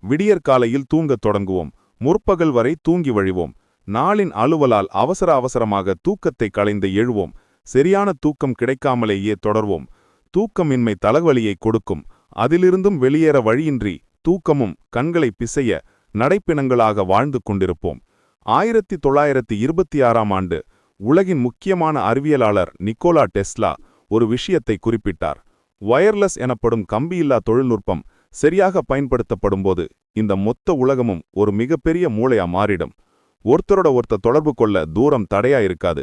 விடியற்காலையில் தூங்கத் தொடங்குவோம். முற்பகல் வரை தூங்கி வழிவோம். நாளின் அலுவலால் அவசர அவசரமாக தூக்கத்தை களைந்து எழுவோம். சரியான தூக்கம் கிடைக்காமலேயே தொடர்வோம். தூக்கமின்மை தலைவலியை கொடுக்கும். அதிலிருந்தும் வெளியேற வழியின்றி தூக்கமும் கண்களை பிசைய நடைப்பிணங்களாக வாழ்ந்து கொண்டிருப்போம். ஆயிரத்தி தொள்ளாயிரத்தி இருபத்தி ஆறாம் ஆண்டு உலகின் முக்கியமான அறிவியலாளர் நிக்கோலா டெஸ்லா ஒரு விஷயத்தை குறிப்பிட்டார். வயர்லெஸ் எனப்படும் கம்பியில்லா தொழில்நுட்பம் சரியாக பயன்படுத்தப்படும்போது இந்த மொத்த உலகமும் ஒரு மிகப்பெரிய மூளையா மாறிடும். ஒருத்தரோட ஒருத்தர் தொடர்பு கொள்ள தூரம் தடையா இருக்காது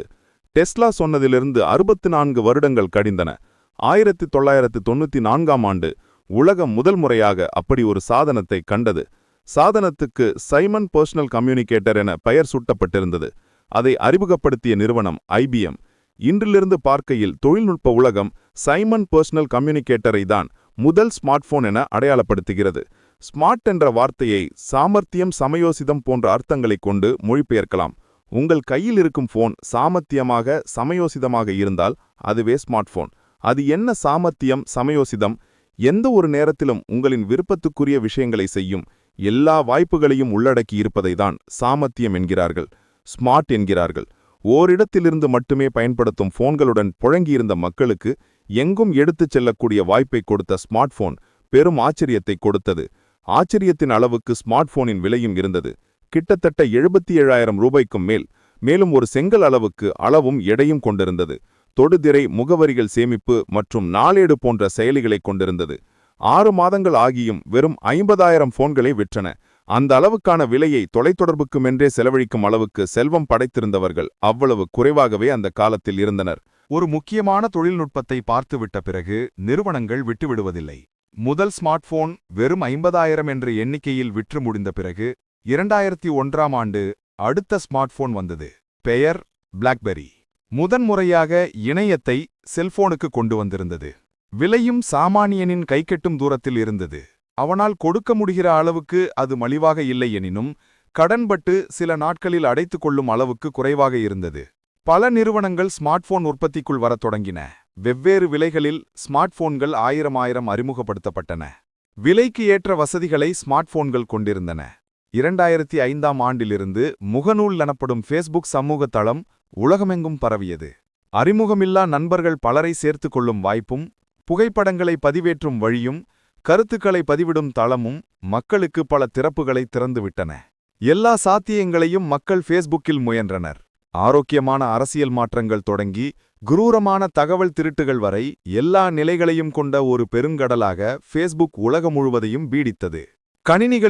டெஸ்லா சொன்னதிலிருந்து அறுபத்து நான்கு வருடங்கள் கடிந்தன. ஆயிரத்தி தொள்ளாயிரத்து தொண்ணூத்தி நான்காம் ஆண்டு உலகம் முதல் முறையாக அப்படி ஒரு சாதனத்தை கண்டது. சாதனத்துக்கு சைமன் பர்சனல் கம்யூனிகேட்டர் என பெயர் சூட்டப்பட்டிருந்தது. அதை அறிமுகப்படுத்திய நிறுவனம் ஐபிஎம் இன்றிலிருந்து பார்க்கையில் தொழில்நுட்ப உலகம் சைமன் பர்சனல் கம்யூனிகேட்டரை தான் முதல் ஸ்மார்ட்போன் என அடையாளப்படுத்துகிறது. ஸ்மார்ட் என்ற வார்த்தையை சாமர்த்தியம் சமயோசிதம் போன்ற அர்த்தங்களைக் கொண்டு மொழிபெயர்க்கலாம். உங்கள் கையில் இருக்கும் போன் சாமர்த்தியமாக சமயோசிதமாக இருந்தால் அதுவே ஸ்மார்ட்போன் அது என்ன சாமர்த்தியம் சமயோசிதம்? எந்த ஒரு நேரத்திலும் உங்களின் விருப்பத்துக்குரிய விஷயங்களை செய்யும் எல்லா வாய்ப்புகளையும் உள்ளடக்கி இருப்பதை தான் சாமர்த்தியம் என்கிறார்கள். ஸ்மார்ட் என்கிறார்கள். ஓரிடத்திலிருந்து மட்டுமே பயன்படுத்தும் போன்களுடன் புழங்கியிருந்த மக்களுக்கு எங்கும் எடுத்துச் செல்லக்கூடிய வாய்ப்பை கொடுத்த ஸ்மார்ட் போன் பெரும் ஆச்சரியத்தை கொடுத்தது. ஆச்சரியத்தின் அளவுக்கு ஸ்மார்ட் போனின் விலையும் இருந்தது. கிட்டத்தட்ட எழுபத்தி ஏழாயிரம் ரூபாய்க்கும் மேல் மேலும் ஒரு செங்கல் அளவுக்கு அளவும் எடையும் கொண்டிருந்தது. தொடுதிரை முகவரிகள் சேமிப்பு மற்றும் நாளேடு போன்ற செயலிகளை கொண்டிருந்தது. ஆறு மாதங்கள் ஆகியும் வெறும் ஐம்பதாயிரம் போன்களை விற்றன. அந்த அளவுக்கான விலையை தொலைத்தொடர்புக்குமென்றே செலவழிக்கும் அளவுக்கு செல்வம் படைத்திருந்தவர்கள் அவ்வளவு குறைவாகவே அந்த காலத்தில் இருந்தனர். ஒரு முக்கியமான தொழில்நுட்பத்தை பார்த்துவிட்ட பிறகு நிறுவனங்கள் விட்டுவிடுவதில்லை. முதல் ஸ்மார்ட்போன் வெறும் ஐம்பதாயிரம் என்ற எண்ணிக்கையில் விற்று முடிந்த பிறகு இரண்டாயிரத்தி ஒன்றாம் ஆண்டு அடுத்த ஸ்மார்ட்போன் வந்தது. பெயர் பிளாக்பெரி முதன்முறையாக இணையத்தை செல்போனுக்கு கொண்டு வந்திருந்தது. விலையும் சாமானியனின் கைக்கெட்டும் தூரத்தில் இருந்தது. அவனால் கொடுக்க முடிகிற அளவுக்கு அது மலிவாக இல்லை எனினும் கடன்பட்டு சில நாட்களில் அடைத்துக் கொள்ளும் அளவுக்கு குறைவாக இருந்தது. பல நிறுவனங்கள் ஸ்மார்ட்போன் உற்பத்திக்குள் வரத் தொடங்கின. வெவ்வேறு விலைகளில் ஸ்மார்ட்போன்கள் ஆயிரம் ஆயிரம் அறிமுகப்படுத்தப்பட்டன. விலைக்கு ஏற்ற வசதிகளை ஸ்மார்ட்போன்கள் கொண்டிருந்தன. இரண்டாயிரத்தி ஐந்தாம் ஆண்டிலிருந்து முகநூல் எனப்படும் ஃபேஸ்புக் சமூக தளம் உலகமெங்கும் பரவியது. அறிமுகமில்லா நண்பர்கள் பலரை சேர்த்து கொள்ளும் வாய்ப்பும் புகைப்படங்களை பதிவேற்றும் வழியும் கருத்துக்களை பதிவிடும் தளமும் மக்களுக்கு பல திறப்புகளை திறந்துவிட்டன. எல்லா சாத்தியங்களையும் மக்கள் ஃபேஸ்புக்கில் முயன்றனர். ஆரோக்கியமான அரசியல் மாற்றங்கள் தொடங்கி குரூரமான தகவல் திருட்டுகள் வரை எல்லா நிலைகளையும் கொண்ட ஒரு பெருங்கடலாக ஃபேஸ்புக் உலகம் முழுவதையும் பீடித்தது. கணினிகளில்